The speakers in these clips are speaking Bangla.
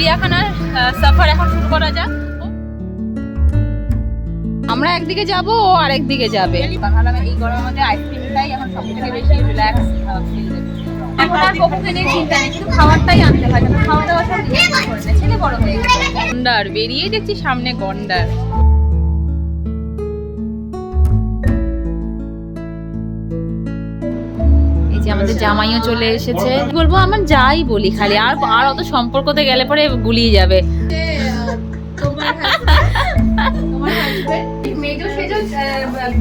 চিড়িয়াখানার সফর এখন শুরু করা যাক। আমরা একদিকে যাব ও আরেকদিকে যাবে। এই গরমের মধ্যে আইসক্রিমটাই এখন সব থেকে বেশি রিল্যাক্স ফিল এখন আর কখনো নেই চিন্তা নেই শুধু খাবারটাই আনতে হয় না খাওয়া দাওয়া সব নিজে করে নেয়। ছেলে বড় হয়ে গেছে। গন্ডার বেরিয়েই দেখছি সামনে গন্ডার। আমাদের জামাইও চলে এসেছে। বলব আমার যাই বলি খালি আর আর অত সম্পর্কতে গেলে পরে গুলিয়ে যাবে।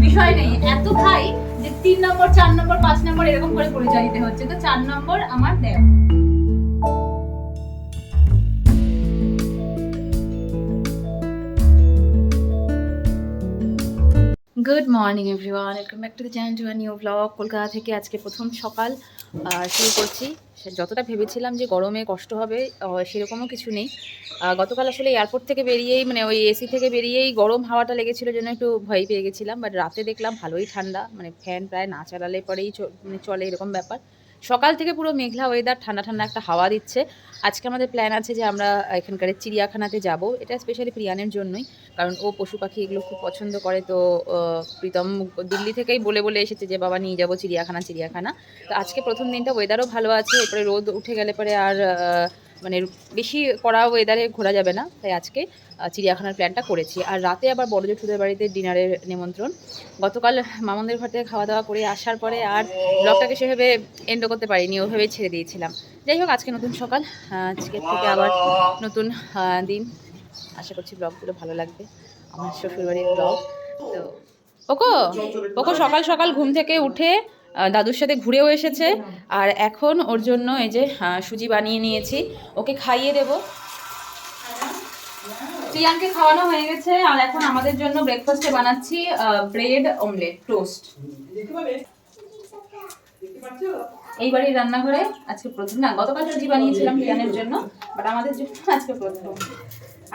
বিষয় নেই। এত ভাই যে তিন নম্বর চার নম্বর পাঁচ নম্বর এরকম করে পরিচয় দিতে হচ্ছে। তো চার নম্বর আমার Deb good morning everyone welcome back to the channel to new blog Kolkata থেকে আজকে প্রথম সকাল শুরু করছি। যতটা ভেবেছিলাম যে গরমে কষ্ট হবে সেরকমও কিছু নেই। গতকাল আসলে এয়ারপোর্ট থেকে বেরিয়েই মানে ওই এসি থেকে বেরিয়েই গরম হাওয়াটা লেগেছিল জন্য একটু ভয় পেয়ে গেছিলাম। বাট রাতে দেখলাম ভালোই ঠান্ডা মানে ফ্যান প্রায় না চালালে পরেই মানে চলে এরকম ব্যাপার। সকাল থেকে পুরো মেঘলা ওয়েদার ঠান্ডা ঠান্ডা একটা হাওয়া দিচ্ছে। আজকে আমাদের প্ল্যান আছে যে আমরা এখানকার চিড়িয়াখানাতে যাব। এটা স্পেশালি প্রিয়ানের জন্যই, কারণ ও পশু পাখি এগুলো খুব পছন্দ করে। তো প্রীতম দিল্লি থেকেই বলে বলে এসেছে যে, বাবা, নিয়ে যাব চিড়িয়াখানা চিড়িয়াখানা। তো আজকে প্রথম দিনটা ওয়েদারও ভালো আছে, এরপরে রোদ উঠে গেলে পরে আর মানে বেশি কড়া ওয়েদারে ঘোরা যাবে না। তাই আজকে চিড়িয়াখানার প্ল্যানটা করেছি। আর রাতে আবার বড় জেঠুদের বাড়িতে ডিনারের নিমন্ত্রণ। গতকাল মামনদের ঘর থেকে খাওয়া দাওয়া করে আসার পরে আর ব্লগটাকে সেভাবে এন্ড করতে পারিনি, ওভাবে ছেড়ে দিয়েছিলাম। যাই হোক, আজকে নতুন সকাল। আজকের থেকে আবার নতুন দিন। আশা করছি ব্লগগুলো ভালো লাগবে। আমার শ্বশুরবাড়ির ব্লগ তো পোকো পোকো সকাল সকাল ঘুম থেকে উঠে দাদুর সাথে ঘুরেও এসেছে। আর এখন ওর জন্য এই যে সুজি বানিয়ে নিয়েছি। ওকে খাইয়ে দেব। প্রিয়াঙ্কে খাওয়ানো হয়ে গেছে। আর এখন আমাদের জন্য ব্রেকফাস্টে বানাচ্ছি ব্রেড অমলেট টোস্ট এই বাড়ির রান্নাঘরে আজকে প্রথম। না গতকাল সুজি বানিয়েছিলাম প্রিয়ানের জন্য বাট আমাদের জন্য আজকে প্রথম।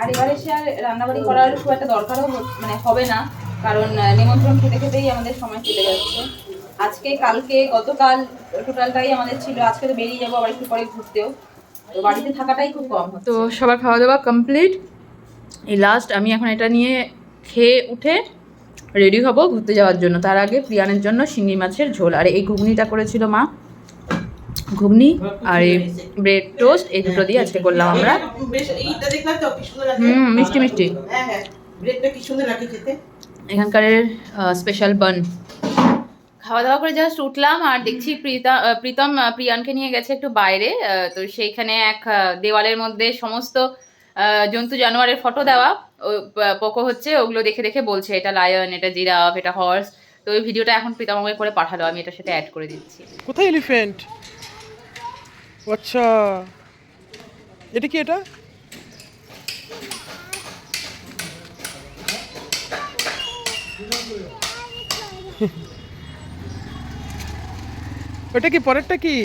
আর এবারে সে আর রান্নাবাড়ি করার খুব একটা দরকারও মানে হবে না কারণ নিমন্ত্রণ খেতে খেতেই আমাদের সময় চলে যাচ্ছে। আজকে কালকে গতকাল টোটালটাই আমাদের ছিল। আজকে তো বেরিয়ে যাব আবার একটু পরে ঘুরতেও। তো বাড়িতে থাকাটাই খুব কম তো সবার খাওয়া দাওয়া কমপ্লিট এই লাস্ট আমি এখন এটা নিয়ে খেয়ে উঠে রেডি হব ঘুরতে যাওয়ার জন্য। তার আগে প্রিয়ানের জন্য শিঙি মাছের ঝোল। আর এই ঘুগনিটা করেছিল মা। ঘুগনি আর এই ব্রেড টোস্ট এই দুটো দিয়ে আজকে করলাম আমরা। হুম মিষ্টি মিষ্টি। হ্যাঁ হ্যাঁ ব্রেডটা কি সুন্দর লাগে খেতে। এখানকার স্পেশাল বান খাওয়া দাওয়া করে জাস্ট উঠলাম আর দেখছি প্রীতা প্রীতম প্রিয়ানকে নিয়ে গেছে একটু বাইরে তো সেইখানে এক দেওয়ালের মধ্যে সমস্ত জন্তু জানোয়ারের ফটো দেওয়া পোকো হচ্ছে ওগুলো দেখে দেখে বলছে এটা লায়ন এটা জিরাফ এটা হর্স তো ওই ভিডিওটা এখন প্রীতম আমাকে করে পাঠালো আমি এটার সাথে অ্যাড করে দিচ্ছি। কোথায় এলিফ্যান্ট আচ্ছা। এটা কি এটা? ওটা কি পরেরটা কি?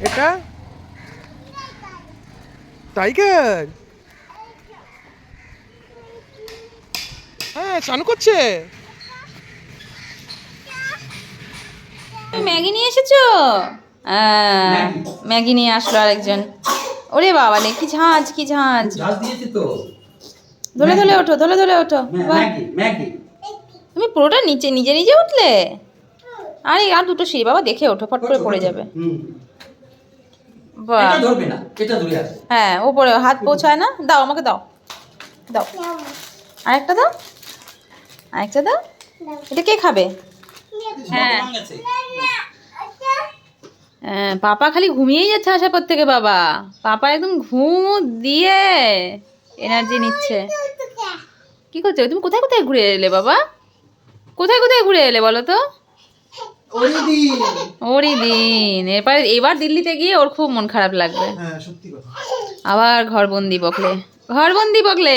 এটা? টাইগার? হ্যাঁ চানু করছে। ম্যাগি নিয়ে এসেছ? হ্যাঁ, ম্যাগি। নিয়ে আসলো আরেকজন। ওরে বাবা রে কি ঝাঁজ কি ঝাঁজ। ধরে ধরে ওঠো ধরে ধরে ওঠো। ম্যা- ম্যাগি ম্যাগি। তুমি পুরোটা নিচে নিজে নিজে উঠলে? আরে আর দুটো সিঁড়ি বাবা দেখে ওঠো ফট করে পড়ে যাবে। হুম। বাহ। এটা ধরবে না এটা ধরে আছে হ্যাঁ ওপরে হাত পৌঁছায় না? দাও আমাকে দাও। দাও। আরেকটা দাও। আরেকটা দাও। এটা কে খাবে? হ্যাঁ। হ্যাঁ পাপা খালি ঘুমিয়েই যাচ্ছে আসার পর থেকে বাবা। পাপা একদম ঘুম দিয়ে এনার্জি নিচ্ছে। কি করছ? তুমি কোথায় কোথায় ঘুরে এলে বাবা? কোথায় কোথায় ঘুরে এলে বলো তো? ওরই দিন এরপর এবার দিল্লিতে গিয়ে ওর খুব মন খারাপ লাগবে। হ্যাঁ সত্যি কথা। আবার ঘরবন্দি বকলে। ঘরবন্দি বকলে।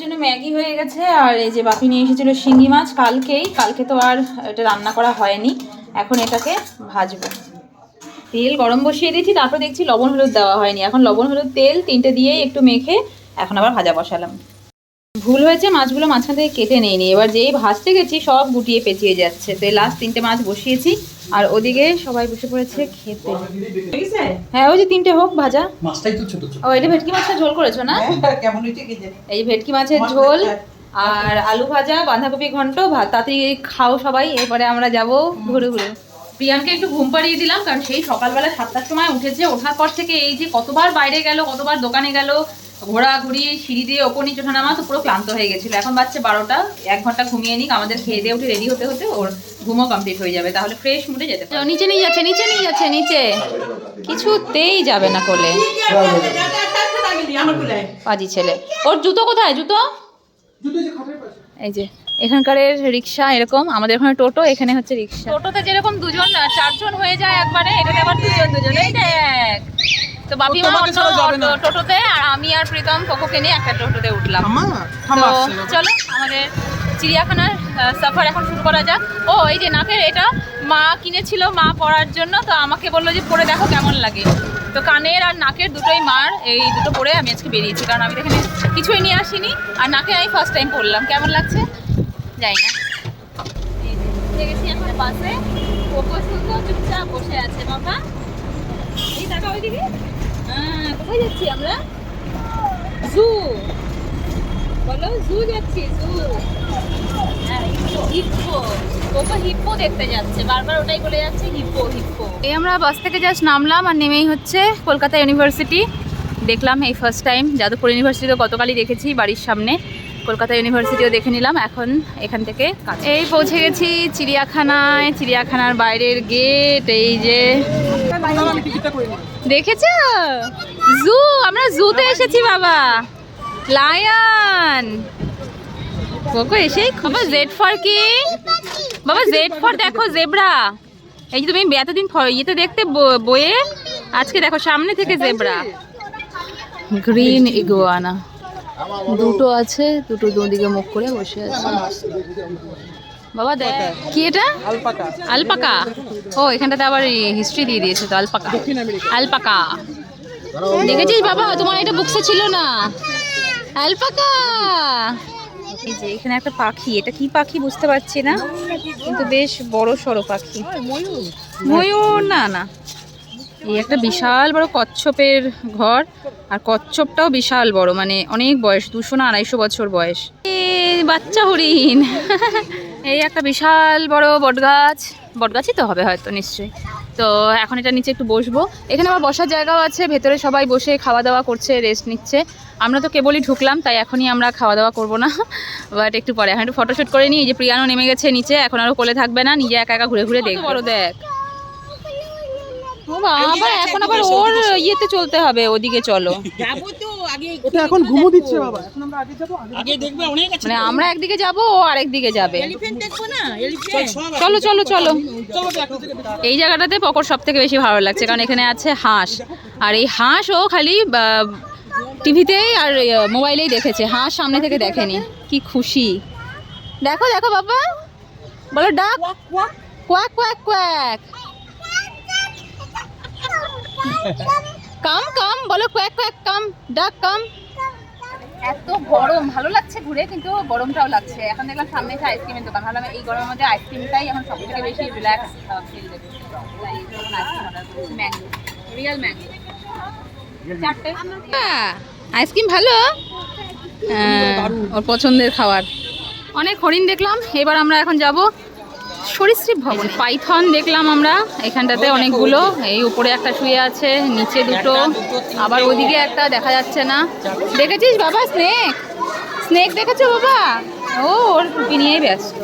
জন্য ম্যাগি হয়ে গেছে আর এই যে বাপি নিয়ে এসেছিল শিঙ্গি মাছ কালকেই। কালকে তো আর এটা রান্না করা হয়নি। এখন এটাকে ভাজবো। তেল গরম বসিয়ে দিয়েছি তারপর দেখছি লবণ হলুদ দেওয়া হয়নি। এখন লবণ হলুদ তেল তিনটে দিয়েই একটু মেখে এখন আবার ভাজা বসালাম। ভুল হয়েছে মাছগুলো মাঝখান থেকে কেটে নেইনি। এবার যেই ভাজতে গেছি সব গুটিয়ে পেঁচিয়ে যাচ্ছে। তো এই লাস্ট তিনটে মাছ বসিয়েছি আর ওদিকে সবাই বসে পড়েছে খেতে। হ্যাঁ ওই যে তিনটে হোক ভাজা। মাছটাই তো ছোট ছোট। ও এটা ভেটকি মাছটা ঝোল করেছ না? হ্যাঁ, কেমন হয়েছে কি জানি। এই ভেটকি মাছের ঝোল আর আলু ভাজা বাঁধাকপি ঘন্ট ভাত। তাড়াতাড়ি খাও সবাই এরপরে আমরা যাব ঘুরে ঘুরে। প্রিয়ানকে একটু ঘুম পাড়িয়ে দিলাম কারণ সেই সকালবেলা সাতটার সময় উঠেছে। ওঠার পর থেকে এই যে কতবার বাইরে গেল কতবার দোকানে গেল ঘোরাঘুরি সিঁড়ি দিয়ে ওপর নিচে ওঠা নামা তো পুরো ক্লান্ত হয়ে গেছিল। এখন বাচ্চা বারোটা এক ঘণ্টা ঘুমিয়ে নিক আমাদের খেয়ে দিয়ে উঠে রেডি হতে হতে ওর ঘুমও কমপ্লিট হয়ে যাবে। তাহলে ফ্রেশ মুডে যেতে পারবে। নিচে নিয়ে যাচ্ছে নিচে নিয়ে যাচ্ছে নিচে। কিছুতেই যাবে না কোলে। পাজি ছেলে। ওর জুতো কোথায়? জুতো? এই যে এখানকার রিক্সা এরকম আমাদের ওখানে টোটো এখানে হচ্ছে রিক্সা। টোটোতে যেরকম দুজন চারজন হয়ে যায় একবারে এটাতে আবার দুজন দুজন। এই দেখ। তো বাপি মা অন্য টোটোতে আর আমি আর প্রীতম কোকোকে নিয়ে একটা টোটোতে উঠলাম। তো। চলো আমাদের চিড়িয়াখানার সফর এখন শুরু করা যাক। ও এই যে নাকের এটা মা কিনেছিল মা পরার জন্য তো আমাকে বলল যে পরে দেখো কেমন লাগে। তো কানের আর নাকের দুটোই মার এই দুটো পরে আমি আজকে বেরিয়েছি কারণ আমি এখানে কিছুই নিয়ে আসিনি। আর নাকে আমি ফার্স্ট টাইম পরলাম কেমন লাগছে? যাই না। গেছি এখন বাসে। চুপচাপ আছে বাবা। এই টাকা ওইদিকে। কোথায় যাচ্ছি আমরা? জু। বলো জু যাচ্ছি জু। হ্যাঁ, আমরা বাস থেকে জাস্ট নামলাম আর নেমেই হচ্ছে কলকাতা ইউনিভার্সিটি। দেখলাম এই ফার্স্ট টাইম যাদবপুর ইউনিভার্সিটি তো গতকালই দেখেছি বাড়ির সামনে। কলকাতা ইউনিভার্সিটিও দেখে নিলাম এখন এখান থেকে। এই পৌঁছে গেছি চিড়িয়াখানায়। চিড়িয়াখানার বাইরের গেট এই যে দেখেছ? জু আমরা জুতে এসেছি বাবা। লায়ন। কোকো এসেই বাবা জেড ফর কি বাবা জেড ফর দেখো জেব্রা এই যে তুমি এতদিন ইয়েতে দেখতে ব- বইয়ে আজকে দেখো সামনে থেকে জেব্রা গ্রিন ইগুয়ানা দুটো আছে দুটো দুদিকে মুখ করে বসে আছে। বাবা দেখ কি এটা? আলপাকা। আলপাকা? ও এখানটাতে আবার হিস্ট্রি দিয়ে দিয়েছে তো আলপাকা। আলপাকা। দেখেছিস বাবা? তোমার এটা বুকসে ছিল না। আলপাকা! এই যে এখানে একটা পাখি। এটা কি পাখি বুঝতে পারছি না কিন্তু বেশ বড় সড়ো পাখি। ময়ূর। না না। এই একটা বিশাল বড় কচ্ছপের ঘর আর কচ্ছপটাও বিশাল বড় মানে অনেক বয়স দুশো না আড়াইশো বছর বয়স। বাচ্চা হরিণ। এই একটা বিশাল বড় বটগাছ। বটগাছই তো হবে হয়তো নিশ্চয়ই। তো এখন এটা নিচে একটু বসবো। এখানে আবার বসার জায়গাও আছে ভেতরে সবাই বসে খাওয়া দাওয়া করছে রেস্ট নিচ্ছে। আমরা তো কেবলই ঢুকলাম তাই এখনই আমরা খাওয়া দাওয়া করব না। বাট একটু পরে এখন একটু ফটোশ্যুট করে নিই। যে প্রিয়ানো নেমে গেছে নিচে এখন আরও কোলে থাকবে না নিজে একা একা ঘুরে ঘুরে দেখবে। বড় দেখ। বাবা এখন আবার ওর ইয়েতে চলতে হবে ওদিকে চলো। যাব তো, আগে এখন ঘুমো দিচ্ছে বাবা এখন আমরা আগে যাব আগে আগে দেখবে অনেক আছে মানে আমরা একদিকে যাব ও আরেকদিকে যাবে এলিফ্যান্ট দেখব না এলিফ্যান্ট চলো চলো চলো। এই জায়গাটাতে পকর সব থেকে বেশি ভালো লাগছে কারণ এখানে আছে হাঁস আর এই হাঁসও খালি টিভিতেই আর ইয়ে, মোবাইলেই দেখেছে হাঁস সামনে থেকে দেখেনি কি খুশি দেখো দেখো বাবা বলো duck quack quack quack come come বলো কোয়াক কোয়াক কাম ডাক কাম। এত গরম ভালো লাগছে ঘুরে কিন্তু গরমটাও লাগছে। এখন দেখলাম সামনে একটা আইসক্রিমের দোকান। ভাবলাম এই গরমের মধ্যে আইসক্রিমটাই এখন সব থেকে বেশি relax feel mango real mango চারটে? আইসক্রিম ভালো। হ্যাঁ, ওর পছন্দের খাবার। অনেক হরিণ দেখলাম। এবার আমরা এখন যাব সরীসৃপ ভবন। পাইথন দেখলাম আমরা এখানটাতে অনেকগুলো। এই উপরে একটা শুয়ে আছে নিচে দুটো আবার ওদিকে একটা দেখা যাচ্ছে না। দেখেছিস বাবা স্নেক? স্নেক দেখেছ বাবা? ও ওর টুপি নিয়েই ব্যস্ত।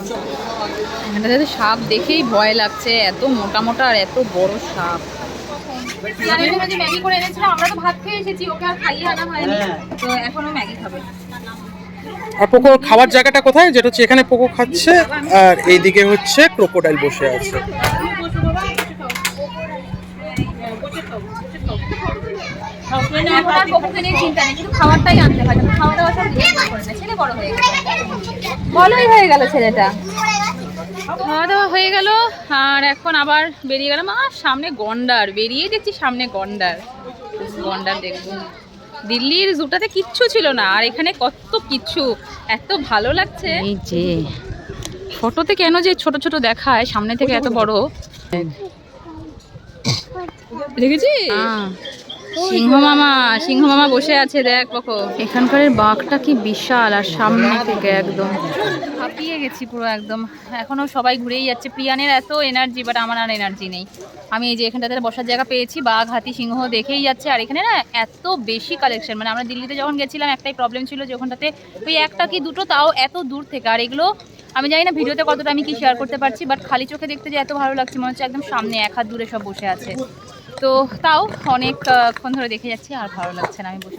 এখানটাতে তো সাপ দেখেই ভয় লাগছে এত মোটা মোটা আর এত বড় সাপ। ম্যাগি করে এনেছিলাম আমরা তো ভাত খেয়ে এসেছি ওকে আর খাইয়ে আনা হয়নি। তো এখনও ম্যাগি খাবে। আর পোকো খাবার জায়গাটা কোথায়? যেটা হচ্ছে এখানে পোকো খাচ্ছে আর এইদিকে হচ্ছে ক্রোকোডাইল বসে আছে। গেছে হয়ে গেল ছেলেটা। খাওয়া দাওয়া হয়ে গেল আর এখন আবার বেরিয়ে গেলাম। আর সামনে গন্ডার বেরিয়ে দেখছি সামনে গন্ডার। গন্ডার দেখব। দিল্লির জুটাতে কিচ্ছু ছিল না আর এখানে কত কিচ্ছু এত ভালো লাগছে। এই যে ফটোতে কেন যে ছোট ছোট দেখায় সামনে থেকে এত বড়? দেখেছি সিংহ মামা সিংহ মামা বসে আছে দেখ পকো এখানকার বাঘটা কি বিশাল আর সামনে থেকে একদম। হাঁপিয়ে গেছি পুরো একদম। এখনও সবাই ঘুরেই যাচ্ছে। প্রিয়ানের এত এনার্জি বাট আমার আর এনার্জি নেই। আমি এই যে এখানটাতে বসার জায়গা পেয়েছি বাঘ হাতি সিংহ দেখেই যাচ্ছে। আর এখানে না এত বেশি কালেকশন মানে আমরা দিল্লিতে যখন গেছিলাম একটাই প্রবলেম ছিল যে ওখানটাতে ওই একটা কি দুটো তাও এত দূর থেকে। আর এগুলো আমি জানি না ভিডিওতে কতটা আমি কি শেয়ার করতে পারছি বাট খালি চোখে দেখতে যে এত ভালো লাগছে মনে হচ্ছে একদম সামনে এক হাত দূরে সব বসে আছে। তো তাও অনেকক্ষণ ধরে দেখে যাচ্ছি, আর ভালো লাগছে না, আমি বসে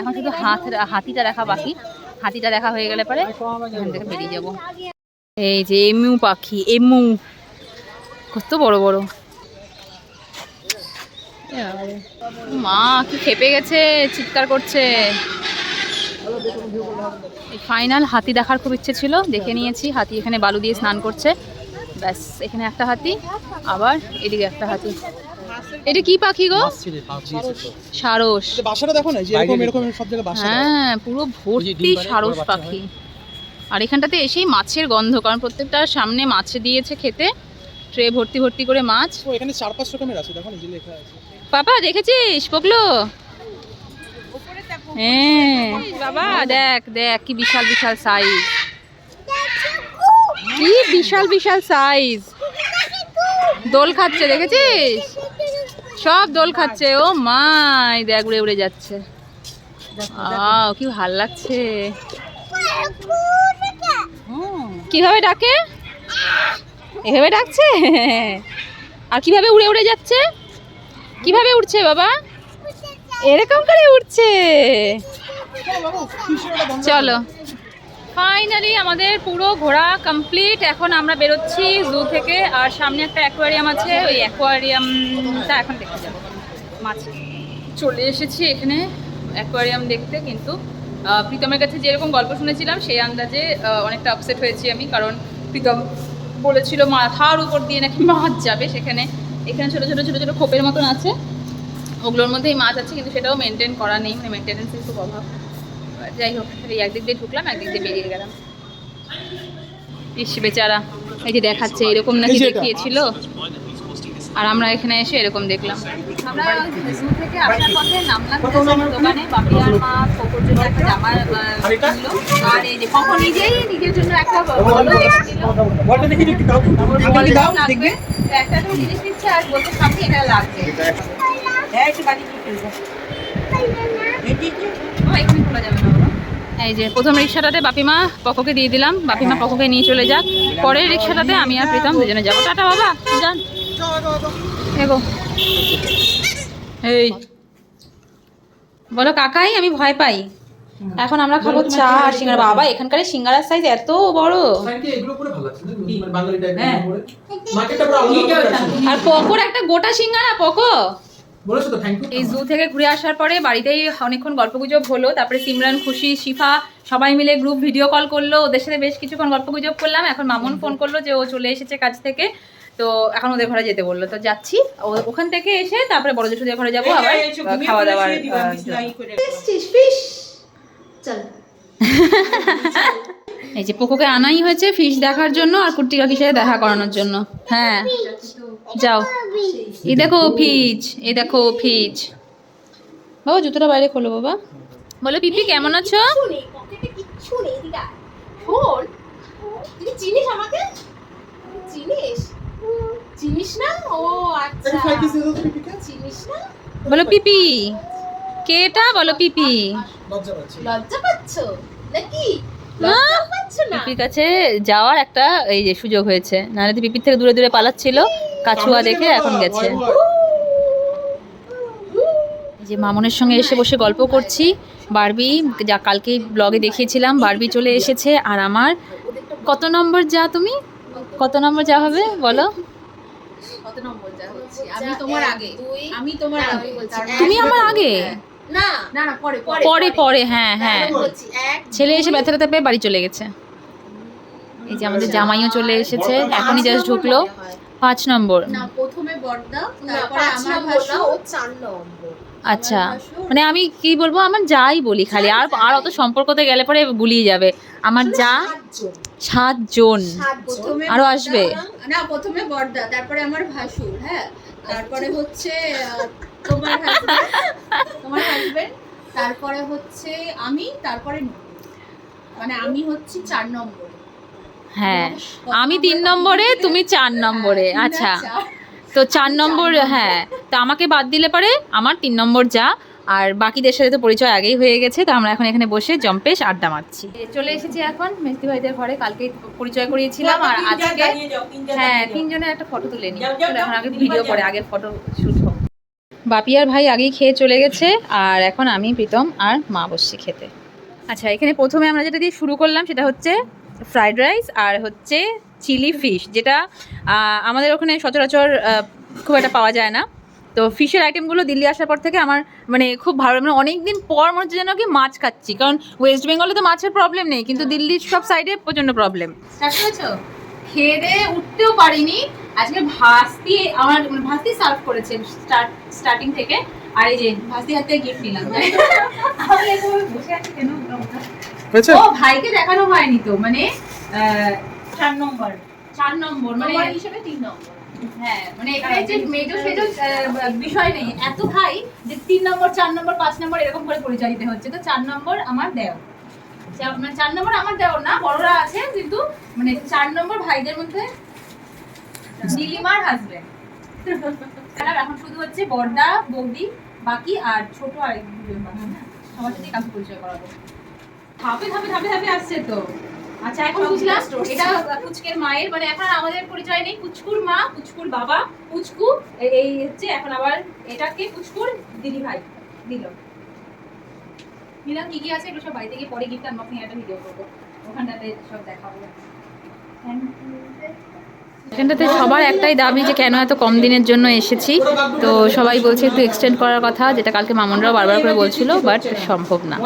এখন শুধু হাত, হাতিটা দেখা বাকি। হাতিটা দেখা হয়ে গেলে পরে এখান থেকে বেরিয়ে যাব। এই যে এমু পাখি, এমু। কত বড় বড়। মা, কি খেপে গেছে, চিৎকার করছে। ফাইনাল হাতি দেখার খুব ইচ্ছে ছিল, দেখে নিয়েছি। হাতি এখানে বালু দিয়ে স্নান করছে। ব্যাস, এখানে একটা হাতি, আবার এদিকে একটা হাতি। এটা কি পাখি গো সারস বাসাটা দেখো না যে এরকম এরকম সব জায়গায় বাসা হ্যাঁ পুরো ভর্তি সারস পাখি আর এখানটাতে এসেই মাছের গন্ধ কারণ প্রত্যেকটার সামনে মাছ দিয়েছে খেতে ট্রে ভর্তি ভর্তি করে মাছ ও এখানে চার পাঁচ রকমের আছে দেখো না যে লেখা আছে পাপা দেখেছিস পকলো হ্যাঁ বাবা দেখ দেখ কি বিশাল বিশাল সাইজ কি বিশাল বিশাল সাইজ দোল খাচ্ছে দেখেছিস সব দোল খাচ্ছে ও মাই দেখ উড়ে উড়ে যাচ্ছে। আও কি ভালো লাগছে। কীভাবে ডাকে? এভাবে ডাকছে? আর কীভাবে উড়ে উড়ে যাচ্ছে? কীভাবে উঠছে বাবা? এরকম করে উঠছে চলো ফাইনালি আমাদের পুরো ঘোরা কমপ্লিট এখন আমরা বেরোচ্ছি জু থেকে। আর সামনে একটা অ্যাকোয়ারিয়াম আছে। ওই অ্যাকোয়ারিয়ামটা এখন দেখতে যাব। মাছ চলে এসেছি এখানে অ্যাকোয়ারিয়াম দেখতে, কিন্তু প্রীতমের কাছে যেরকম গল্প শুনেছিলাম, সেই আন্দাজে অনেকটা আপসেট হয়েছি আমি। কারণ প্রীতম বলেছিল, মাথার উপর দিয়ে নাকি মাছ যাবে সেখানে। এখানে ছোটো ছোটো ছোটো ছোটো খোপের মতন আছে। ওগুলোর মধ্যেই মাছ আছে, কিন্তু সেটাও মেনটেন করা নেই। মানে মেনটেনেন্সের খুব অভাব। যাই হোক এই একদিক দিয়ে ঢুকলাম একদিক দিয়ে বেরিয়ে গেলাম। ইস বেচারা। এই যে দেখাচ্ছে এরকম নাকি। দেখিয়েছিল। আর আমরা এখানে এসে এরকম দেখলাম। আমরা zoo থেকে আসার পথে নামলাম দোকানে বাপি আর মা কোকোর জন্য একটা জামা কিনলো। আর এই যে কখন নিজেই নিজের জন্য একটা তো জিনিস নিচ্ছে আর বলতে সামনে এটা লাগবে। হ্যাঁ বাড়ি যাও। এই যে, এই যে। ও, এখানে খোলা যাবে না বাবা। এই যে প্রথম রিক্সাটাতে বাপিমা পকোকে দিয়ে দিলাম। বাপিমা পকোকে নিয়ে চলে যাক। পরের রিক্সাটাতে আমি আর প্রীতম দুজনে যাব। টাটা বাবা যান। এগো। এই। বলো কাকাই আমি ভয় পাই। এখন আমরা খাব চা আর সিঙ্গারা। বাবা এখানকার সিঙ্গারার সাইজ এত বড়। হ্যাঁ। আর পকোর একটা গোটা সিঙ্গারা পকো। বলেছ তো থ্যাংক ইউ এই জু থেকে ঘুরে আসার পরে বাড়িতেই অনেকক্ষণ গল্পগুজব হলো তারপরে সিমরান খুশি শিফা সবাই মিলে গ্রুপ ভিডিও কল করল। ওদের সাথে বেশ কিছুক্ষণ গল্পগুজব করলাম। এখন মামুন ফোন করল যে ও চলে এসেছে কাজ থেকে। তো এখন ওদের ঘরে যেতে বলল। তো যাচ্ছি। ও- ওখান থেকে এসে তারপরে বড় জেঠুদের ঘরে যাব আবার খাওয়া দাওয়ার শুয়ে এই যে পোকোকে আনাই হয়েছে ফিশ দেখার জন্য আর কুর্তি কাকির সাথে দেখা করানোর জন্য। হ্যাঁ। যাও। এই দেখো ফিজ এই দেখো ফিজ বাবা জুতোটা বাইরে খোলো বাবা। বলো পিপি কেমন আছো? চিনিস আমাকে? চিনিস? চিনিস না? ও আচ্ছা। চিনিস না? বলো পিপি। কে এটা বলো পিপি। লজ্জা পাচ্ছি? লজ্জা পাচ্ছ? নাকি? পিপির কাছে যাওয়ার একটা এই যে সুযোগ হয়েছে। নাহলে তো পিপির থেকে দূরে দূরে পালাচ্ছিল। কাছুয়া দেখে এখন গেছে। যে মামনের সঙ্গে এসে বসে গল্প করছি। বারবি যা কালকে ব্লগে দেখিয়েছিলাম বারবি চলে এসেছে। আর আমার কত নম্বর যা তুমি? কত নম্বর যা হবে বলো? কত নম্বর যা আমি তোমার আগে। আমি তোমার আগে তুমি আমার আগে? না। না না পরে পরে। হ্যাঁ হ্যাঁ। ছেলে এসে ব্যথা ব্যথা পেয়ে বাড়ি চলে গেছে। এই যে আমাদের জামাইও চলে এসেছে এখনই জাস্ট ঢুকলো পাঁচ নম্বর। না প্রথমে বড়দা তারপরে আমার ভাষা ও চার নম্বর। আচ্ছা। মানে আমি কি বলব আমার যাই বলি খালি। আর আর অত সম্পর্কতে গেলে পরে গুলিয়ে যাবে। আমার যা সাতজন। আরও আসবে? না প্রথমে বর্দা তারপরে আমার ভাসুর হ্যাঁ। তারপরে হচ্ছে তোমার হাজবেন্ড তোমার হাজবেন্ড তারপরে হচ্ছে আমি তারপরে মানে আমি হচ্ছি চার নম্বরে। হ্যাঁ আমি তিন নম্বরে? তুমি চার নম্বরে হ্যাঁ, আচ্ছা। তো চার নম্বর হ্যাঁ তো আমাকে বাদ দিলে পারে আমার তিন নম্বর যা। আর বাকিদের সাথে তো পরিচয় আগেই হয়ে গেছে তো আমরা এখন এখানে বসে জম্পেশ আড্ডা মারছি। চলে এসেছি এখন মেস্তি ভাইদের ঘরে কালকে পরিচয় করিয়েছিলাম আর আজকে হ্যাঁ তিনজনের একটা ফটো তুলে নিই। এখন আগে ভিডিও করে আগে ফটো শুট হোক বাপি আর ভাই আগেই খেয়ে চলে গেছে, আর এখন আমি, প্রীতম আর মা বসছি খেতে। আচ্ছা এখানে প্রথমে আমরা যেটা দিয়ে শুরু করলাম সেটা হচ্ছে ফ্রাইড রাইস আর হচ্ছে চিলি ফিশ যেটা আমাদের ওখানে সচরাচর খুব একটা পাওয়া যায় না। তো ফিশের আইটেমগুলো দিল্লি আসার পর থেকে আমার মানে খুব ভালো মানে অনেক দিন পর মনে হচ্ছে যেন কি মাছ খাচ্ছি, কারণ ওয়েস্ট বেঙ্গলে তো মাছের প্রবলেম নেই, কিন্তু দিল্লির সব সাইডে প্রচণ্ড প্রবলেম খেয়ে উঠতেও পারিনি আজকে ভাস্তি আমার মানে ভাস্তি সার্ভ করেছে স্টার্ট স্টার্টিং থেকে। আর এই যে ভাস্তি হাতে গিফট নিলাম আমি এভাবে বসে আছি কেন? হয়েছে? ও ভাইকে দেখানো হয়নি তো মানে চার নম্বর। চার নম্বর মানে হিসেবে তিন নম্বর। হ্যাঁ মানে এখানে যে মেজর সেজর বিষয় নেই। এত ভাই যে তিন নম্বর চার নম্বর পাঁচ নম্বর এরকম করে পরিচয় দিতে হচ্ছে। তো চার নম্বর আমার দেওর। চা- মানে চার নম্বর আমার দেওর না বড়রা আছে কিন্তু মানে চার নম্বর ভাইদের মধ্যে নীলিমার হাজবেন্ড এখন শুধু হচ্ছে বড়দা বৌদি বাকি আর ছোট আর দুজন বাকি, হ্যাঁ? সবার সাথে কাউকে পরিচয় করাবো। ধাপে ধাপে ধাপে ধাপে আসছে তো। আচ্ছা এখন বুঝলাম এটা পুচকের মায়ের মানে এখন আমাদের পরিচয় নেই। পুচকুর মা পুচকুর বাবা পুচকু এই হচ্ছে এখন আবার এটাকে পুচকুর দিদি ভাই দিল। নিলাম কি কি আছে? এগুলো সব বাড়ি থেকে পরে গিফট আনবক্সিং একটা ভিডিও করব। ওখানটাতে সব দেখাবো। এখানটাতে সবার একটাই দাবি যে কেন এত কম দিনের জন্য এসেছি। তো সবাই বলছে একটু এক্সটেন্ড করার কথা, যেটা কালকে মামনরাও বারবার করে বলছিল বাট সম্ভব না।